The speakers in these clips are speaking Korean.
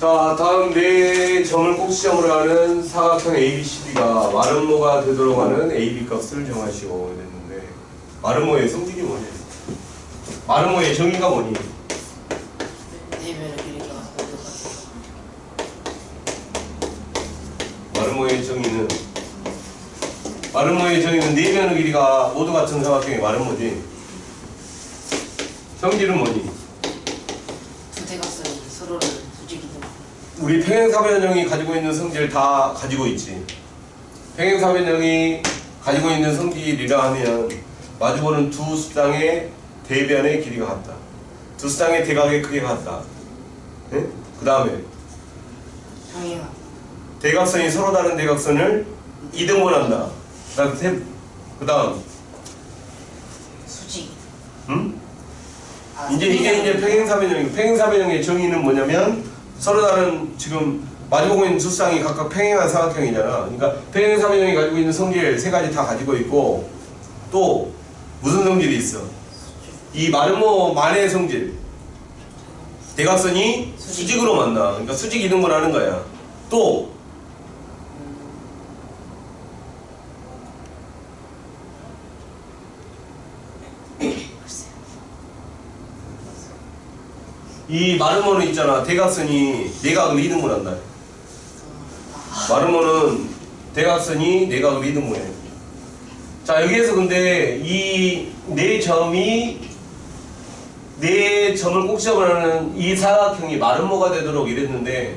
자, 다음 네 점을 꼭 시점으로 하는 사각형 ABCD가 마름모가 되도록 하는 AB 값을 정하시오 이랬는데 마름모의 성질이 뭐니? 마름모의 정의가 뭐니? 모두 같다. 마름모의 정의는 마름모의 정의는 네 변의 길이가 모두 같은 사각형의 마름모지. 성질은 뭐니? 서로를 수직이동. 우리 평행사변형이 가지고 있는 성질 다 가지고 있지. 평행사변형이 가지고 있는 성질이라 하면 마주보는 두 수장의 대변의 길이가 같다. 두 수장의 대각의 크기가 같다. 그 다음에. 대각선이 서로 다른 대각선을 이등분한다. 그 다음 수직. 음? 아, 이제 이게 이제 평행사변형이 평행사변형의 정의는 뭐냐면 서로 다른 지금 마주보고 있는 두 쌍이 각각 평행한 사각형이잖아. 그러니까 평행사변형이 가지고 있는 성질 세 가지 다 가지고 있고 또 무슨 성질이 있어? 이 마르모 만의 성질 대각선이 수직으로 만나. 그러니까 수직 이등분 하는 거야. 또 이 마르모는 있잖아. 대각선이 내각을 이등분 한다. 마르모는 대각선이 내각을 이등분해. 자 여기에서 근데 이 네 점이 네 점을 꼭지점하는 이 사각형이 마름모가 되도록 이랬는데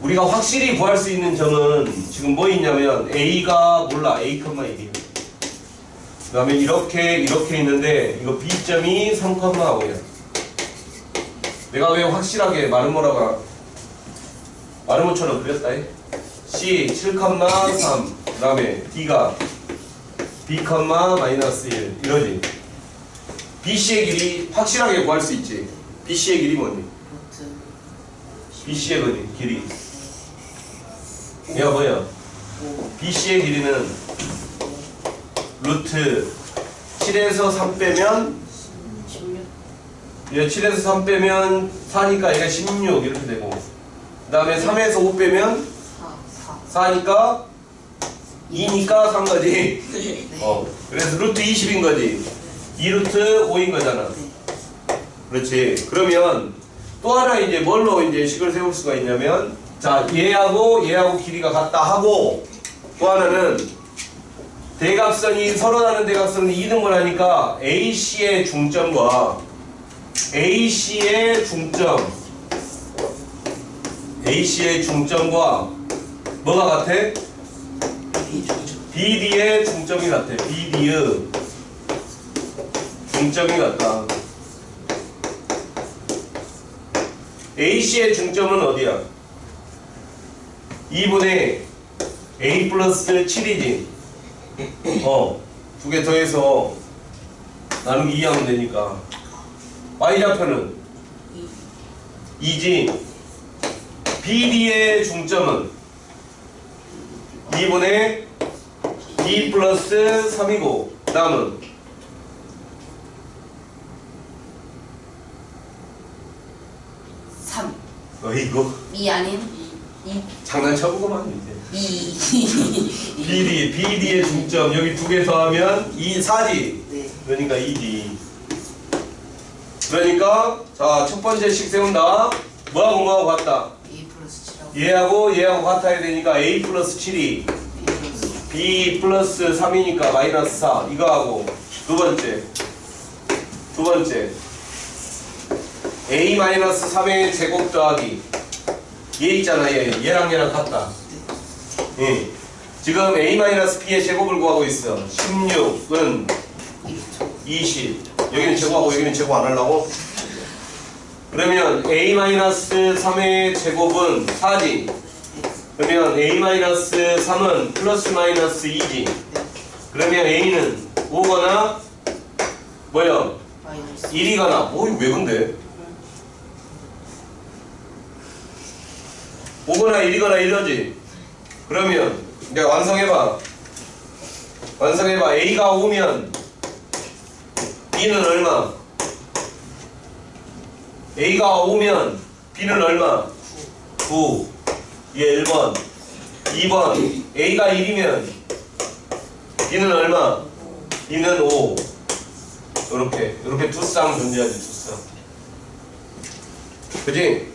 우리가 확실히 구할 수 있는 점은 지금 뭐 있냐면 A가 몰라 A, 1이에요. 그 다음에 이렇게 이렇게 있는데 이거 B점이 3,5야. 내가 왜 확실하게 마름모라고 마름모처럼 그렸다 해? C 7,3 그 다음에 D가 B, 마이너스 1 이러지 BC의 길이 확실하게 구할 수 있지 BC의 길이 뭐니? 루트. BC의 거리, 길이 얘가 뭐야? 오. BC의 길이는 루트 7에서 3 빼면 16. 얘 7에서 3 빼면 4니까 얘가 16 이렇게 되고 그 다음에 3에서 5 빼면 4. 4. 4니까 2니까 3거지 네. 어, 그래서 루트 20인 거지 2루트 5인 거잖아 네. 그렇지 그러면 또 하나 이제 뭘로 이제 식을 세울 수가 있냐면 자 얘하고 얘하고 길이가 같다 하고 또 하나는 대각선이 서로 다른 대각선이 이등분 하니까 AC의 중점과 AC의 중점 AC의 중점과 뭐가 같아? BD의 중점이 같아. BD의 중점이 같다. AC의 중점은 어디야? 2분의 A 플러스 7이지. 어, 두 개 더해서 나누기 2 하면 되니까. Y좌표는 2. 2지. BD의 중점은 2분의 2 플러스 3이고 다음은 3. 어이구 2 아닌 2. 장난쳐보고만 이제 2. BD, BD의 중점 여기 두 개 더하면 2, 4지 네. 그러니까 2D 그러니까 자 첫 번째씩 세운다 뭐하고 뭐하고 같다? B 플러스 7하고 얘하고 얘하고 같아야 되니까 A 플러스 7이 B 플러스 B 플러스 3이니까 마이너스 4 이거하고 두 번째. 두 번째. A 마이너스 3의 제곱 더하기. 얘 있잖아 얘. 얘랑 얘랑 같다. 예. 지금 A 마이너스 B의 제곱을 구하고 있어. 16은 20 여기는 제곱하고 여기는 제곱 안 하려고 그러면 A 마이너스 3의 제곱은 4지 그러면 A 마이너스 3은 플러스 마이너스 2지. 그러면 A는 5거나 뭐야? 마이너스 1이거나. 뭐, 왜 근데? 5거나 1이거나 이러지. 그러면 이제 완성해봐. 완성해봐. A가 5면 B는 얼마? A가 5면 B는 얼마? 9 이게 1번 2번 A가 1이면 B는 얼마? B는 5 이렇게 이렇게 두 쌍 존재하지 두 쌍 그지?